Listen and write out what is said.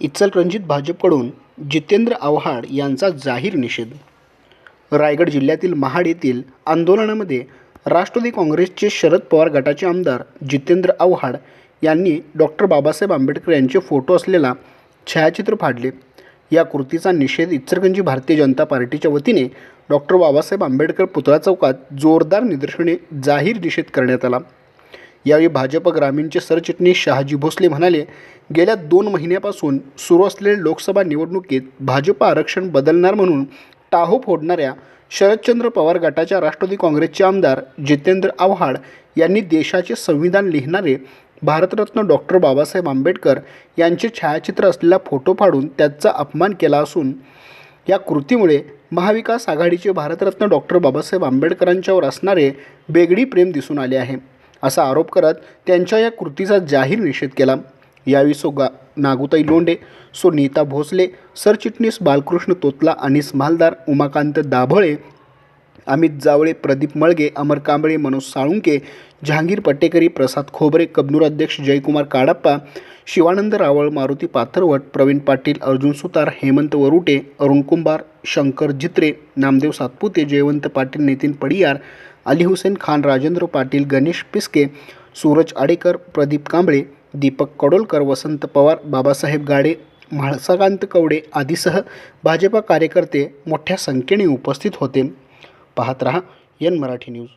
इचलकरंजीत भाजपकडून जितेंद्र आव्हाड यांचा जाहीर निषेध. रायगड जिल्ह्यातील महाड येथील आंदोलनामध्ये राष्ट्रवादी काँग्रेसचे शरद पवार गटाचे आमदार जितेंद्र आव्हाड यांनी डॉक्टर बाबासाहेब आंबेडकर यांचे फोटो असलेला छायाचित्र फाडले. या कृतीचा निषेध इचलकरंजी भारतीय जनता पार्टीच्या वतीने डॉक्टर बाबासाहेब आंबेडकर पुतळा चौकात जोरदार निदर्शने जाहीर निषेध करण्यात आला. यावेळी भाजप ग्रामीणचे सरचिटणीस शहाजी भोसले म्हणाले गेल्या दोन महिन्यापासून सुरू असलेल्या लोकसभा निवडणुकीत भाजप आरक्षण बदलणार म्हणून टाहो फोडणाऱ्या शरदचंद्र पवार गटाच्या राष्ट्रवादी काँग्रेसचे आमदार जितेंद्र आव्हाड यांनी देशाचे संविधान लिहिणारे भारतरत्न डॉक्टर बाबासाहेब आंबेडकर यांचे छायाचित्र असलेला फोटो फाडून त्याचा अपमान केला असून या कृतीमुळे महाविकास आघाडीचे भारतरत्न डॉक्टर बाबासाहेब आंबेडकरांच्यावर असणारे बेगडी प्रेम दिसून आले आहे. असा आरोप करत त्यांच्या या कृतीचा जाहीर निषेध केला. यावेळी सो गा नागुताई लोंडे सो नीता भोसले सरचिटणीस बालकृष्ण तोतला अनिस मालदार उमाकांत दाभळे अमित जावळे प्रदीप मळगे अमर कांबळे मनोज साळुंके जहांगीर पट्टेकरी प्रसाद खोबरे कबनूर अध्यक्ष जयकुमार काडप्पा शिवानंद रावळ मारुती पाथरवट प्रवीण पाटील अर्जुन सुतार हेमंत वरुटे अरुण कुंभार शंकर जित्रे नामदेव सातपुते जयवंत पाटील नितीन पडियार अली हुसेन खान राजेंद्र पाटील गणेश पिस्के सूरज आडेकर प्रदीप कांबळे दीपक कडोलकर वसंत पवार बाबासाहेब गाडे म्हाळसाकांत कवडे आदीसह भाजपा कार्यकर्ते मोठ्या संख्येने उपस्थित होते. पाहत रहा. N Marathi news.